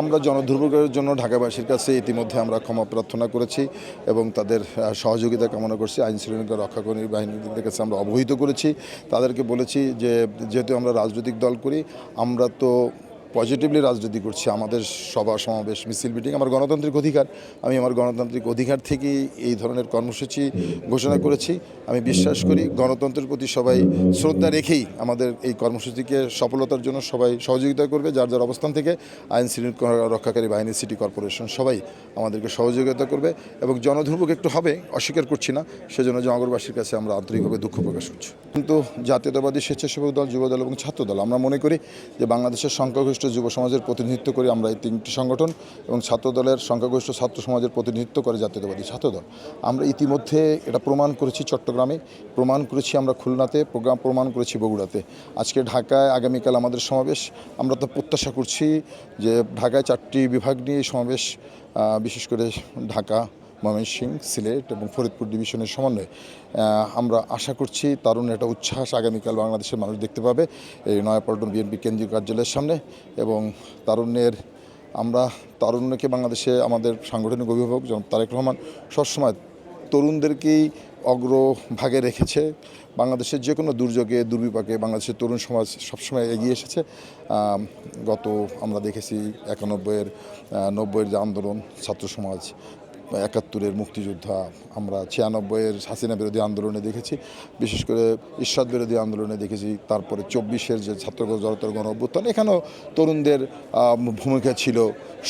আমরা জনদুর্ভোগের জন্য ঢাকাবাসীর কাছে ইতিমধ্যে আমরা ক্ষমা প্রার্থনা করেছি এবং তাদের সহযোগিতা কামনা করছি। আইন শৃঙ্খলা রক্ষাকর্মী বাহিনীদের কাছে আমরা অবহিত করেছি। তাদেরকে বলেছি যে, যেহেতু আমরা রাজনৈতিক দল করি, আমরা তো পজিটিভলি রাজনীতি করছি, আমাদের সভা সমাবেশ, মিছিল মিটিং আমার গণতান্ত্রিক অধিকার। আমি আমার গণতান্ত্রিক অধিকার থেকেই এই ধরনের কর্মসূচি ঘোষণা করেছি। আমি বিশ্বাস করি গণতন্ত্রের প্রতি সবাই শ্রদ্ধা রেখেই আমাদের এই কর্মসূচিকে সফলতার জন্য সবাই সহযোগিতা করবে। যার যার অবস্থান থেকে আইন শৃঙ্খলা রক্ষাকারী বাহিনী সিটি কর্পোরেশন সবাই আমাদেরকে সহযোগিতা করবে এবং জনদুর্ভোগ একটু হবে, অস্বীকার করছি না। সেজন্য জনগণবাসীর কাছে আমরা আন্তরিকভাবে দুঃখ প্রকাশ করছি। কিন্তু জাতীয়তাবাদী স্বেচ্ছাসেবক দল যুবদল এবং ছাত্রদল, আমরা মনে করি যে বাংলাদেশের সংখ্যাগরিষ্ঠ যুব সমাজের প্রতিনিধিত্ব করি আমরা এই তিনটি সংগঠন এবং ছাত্রদলের সংখ্যাগরিষ্ঠ ছাত্র সমাজের প্রতিনিধিত্ব করে জাতীয়তাবাদী ছাত্রদল। আমরা ইতিমধ্যে এটা প্রমাণ করেছি চট্টগ্রামে, প্রমাণ করেছি আমরা খুলনাতে, প্রোগ্রাম প্রমাণ করেছি বগুড়াতে। আজকে ঢাকায় আগামীকাল আমাদের সমাবেশ। আমরা তো প্রত্যাশা করছি যে ঢাকায় চারটি বিভাগ নিয়ে সমাবেশ বিশেষ করে ঢাকা ময়মনসিংহ সিলেট এবং ফরিদপুর ডিভিশনের সমন্বয়ে আমরা আশা করছি তারুণ একটা উচ্ছ্বাস আগামীকাল বাংলাদেশের মানুষ দেখতে পাবে এই নয়াপল্টন বিএনপি কেন্দ্রীয় কার্যালয়ের সামনে এবং তারুণ্যের, আমরা তারুণ্যকে বাংলাদেশে আমাদের সাংগঠনিক অভিভাবক যেমন তারেক রহমান সবসময় তরুণদেরকেই অগ্রভাগে রেখেছে। বাংলাদেশের যে কোনো দুর্যোগে, দুর্বিপাকে বাংলাদেশের তরুণ সমাজ সবসময় এগিয়ে এসেছে। গত আমরা দেখেছি একানব্বইয়ের নব্বইয়ের যে আন্দোলন, ছাত্র সমাজ একাত্তরের মুক্তিযোদ্ধা, আমরা ছিয়ানব্বইয়ের হাসিনা বিরোধী আন্দোলনে দেখেছি। বিশেষ করে ঈশ্বর বিরোধী আন্দোলনে দেখেছি, তারপরে চব্বিশের যে ছাত্র জনতার গণ অভ্যুত্থান, এখানেও তরুণদের ভূমিকা ছিল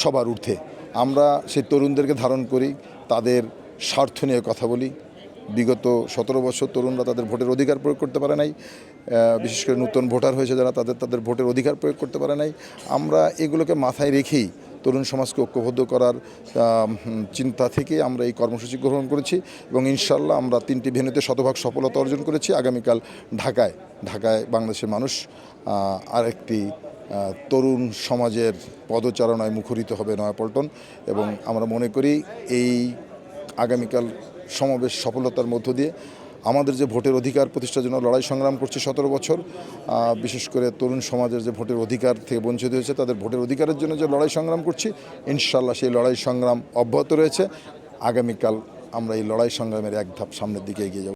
সবার ঊর্ধ্বে। আমরা সেই তরুণদেরকে ধারণ করি, তাদের স্বার্থ নিয়ে কথা বলি। বিগত সতেরো বছর তরুণরা তাদের ভোটের অধিকার প্রয়োগ করতে পারে নাই। বিশেষ করে নতুন ভোটার হয়েছে যারা, তাদের তাদের ভোটের অধিকার প্রয়োগ করতে পারে নাই। আমরা এগুলোকে মাথায় রেখেই তরুণ সমাজকে ঐক্যবদ্ধ করার চিন্তা থেকে আমরা এই কর্মসূচি গ্রহণ করেছি এবং ইনশাল্লাহ আমরা তিনটি ভেন্যুতে শতভাগ সফলতা অর্জন করেছি আগামীকাল ঢাকায়। ঢাকায় বাংলাদেশের মানুষ আরেকটি তরুণ সমাজের পদচারণায় মুখরিত হবে নয়াপল্টন এবং আমরা মনে করি এই আগামীকাল সমাবেশ সফলতার মধ্য দিয়ে আমাদের যে ভোটের অধিকার প্রতিষ্ঠার জন্য লড়াই সংগ্রাম করছে সতেরো বছর বিশেষ করে তরুণ সমাজের যে ভোটের অধিকার থেকে বঞ্চিত হয়েছে, তাদের ভোটের অধিকারের জন্য যে লড়াই সংগ্রাম করছি ইনশাল্লাহ সেই লড়াই সংগ্রাম অব্যাহত রয়েছে। আগামীকাল আমরা এই লড়াই সংগ্রামের এক ধাপ সামনের দিকে এগিয়ে যাব।